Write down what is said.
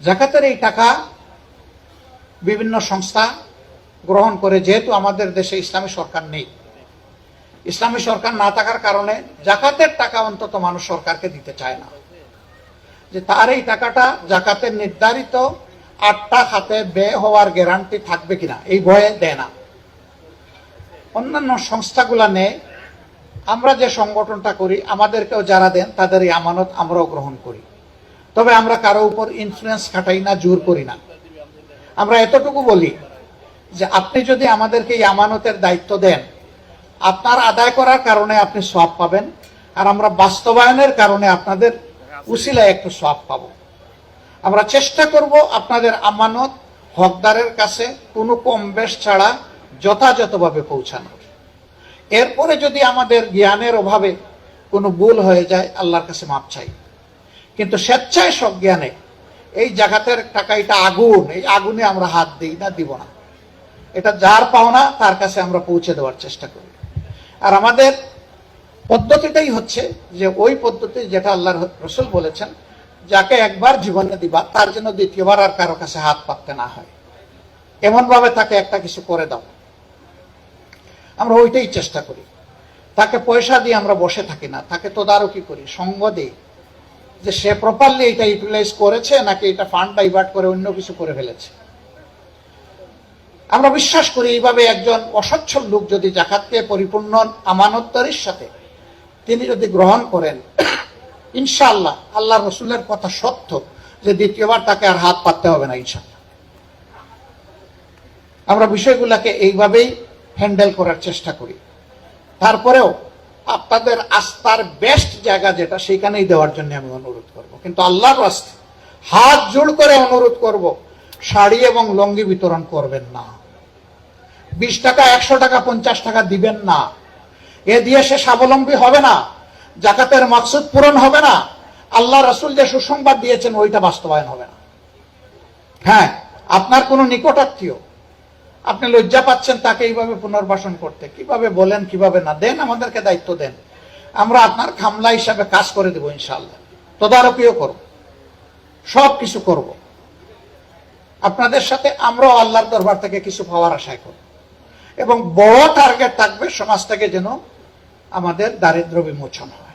জাকাতের এই টাকা বিভিন্ন সংস্থা গ্রহণ করে, যেহেতু আমাদের দেশে ইসলামী সরকার নেই। ইসলামী সরকার না থাকার কারণে জাকাতের টাকা অন্তত মানুষ সরকারকে দিতে চায় না। যে তার এই টাকাটা জাকাতের নির্ধারিত আটটা খাতে ব্যয় হওয়ার গ্যারান্টি থাকবে কিনা, এই ভয়ে দেয় না। অন্যান্য সংস্থাগুলা নেয়। আমরা যে সংগঠনটা করি, আমাদেরকেও যারা দেন, তাদের এই আমানত আমরাও গ্রহণ করি। তবে আমরা কারও উপর ইনফ্লুয়েন্স খাটাই না, জোর করি না। আমরা এতটুকু বলি যে আপনি যদি আমাদেরকে এই আমানতের দায়িত্ব দেন, আপনার আদায় করার কারণে আপনি সব পাবেন আর আমরা বাস্তবায়নের কারণে আপনাদের উসিলায় একটু সব পাবো। আমরা চেষ্টা করব আপনাদের আমানত হকদারের কাছে কোনো কম বেশ ছাড়া যথাযথভাবে পৌঁছানোর। এরপরে যদি আমাদের জ্ঞানের অভাবে কোনো ভুল হয়ে যায়, আল্লাহর কাছে মাপ চাই। কিন্তু স্বেচ্ছায় সব জ্ঞানে এই জাগাতের টাকা এটা আগুন, এই আগুনে আমরা হাত দিই, না দিব না। এটা যার পাওনা, তার কাছে আমরা পৌঁছে দেওয়ার চেষ্টা করি। আর আমাদের পদ্ধতিটাই হচ্ছে যে ওই পদ্ধতি যেটা আল্লাহর রসুল বলেছেন, যাকে একবার জীবনে দিবা, তার জন্য দ্বিতীয়বার আর কারও কাছে হাত পাততে না হয়। এমন ভাবে তাকে একটা কিছু করে দাও। আমরা ওইটাই চেষ্টা করি। তাকে পয়সা দিয়ে আমরা বসে থাকি না, তাকে তদারকি করি, সঙ্গ দিই। যে সে প্রপারলি এটা ইউটিলাইজ করেছে নাকি এটা ফান্ড ডাইভার্ট করে অন্য কিছু করে ফেলেছে। আমরা বিশ্বাস করি এইভাবে একজন অসচ্ছল লোক যদি জাকাতকে পরিপূর্ণ আমানতদারির সাথে তিনি যদি গ্রহণ করেন, ইনশাআল্লাহ আল্লাহ রসুলের কথা সত্য যে দ্বিতীয়বার তাকে আর হাত পাততে হবে না ইনশাআল্লাহ। আমরা বিষয়গুলোকে এইভাবেই হ্যান্ডেল করার চেষ্টা করি। তারপরেও আপনাদের আস্থার বেস্ট জায়গা যেটা সেখানেই দেওয়ার জন্য আমি অনুরোধ করব। কিন্তু আল্লাহর রাস্তে, হাত জোড় করে অনুরোধ করব, শাড়ি এবং লঙ্গি বিতরণ করবেন না। বিশ টাকা, একশো টাকা, পঞ্চাশ টাকা দিবেন না। এ দিয়ে সে স্বাবলম্বী হবে না, জাকাতের মাকসুদ পূরণ হবে না আল্লাহ রসুল যে সুসংবাদ দিয়েছেন, ওইটা বাস্তবায়ন হবে না। হ্যাঁ আপনার কোনো নিকটাত্মীয় আপনি লজ্জা পাচ্ছেন তাকে এইভাবে পুনর্বাসন করতে। কীভাবে বলেন, কীভাবে না দেন, আমাদেরকে দায়িত্ব দেন। আমরা আপনার খামলা হিসাবে কাজ করে দেবো ইনশাল্লাহ তদারকিও করব। সব কিছু করব। আপনাদের সাথে আমরাও আল্লাহর দরবার থেকে কিছু পাওয়ার আশায় করব। এবং বড় টার্গেট থাকবে সমাজ থেকে যেন আমাদের দারিদ্র বিমোচন হয়।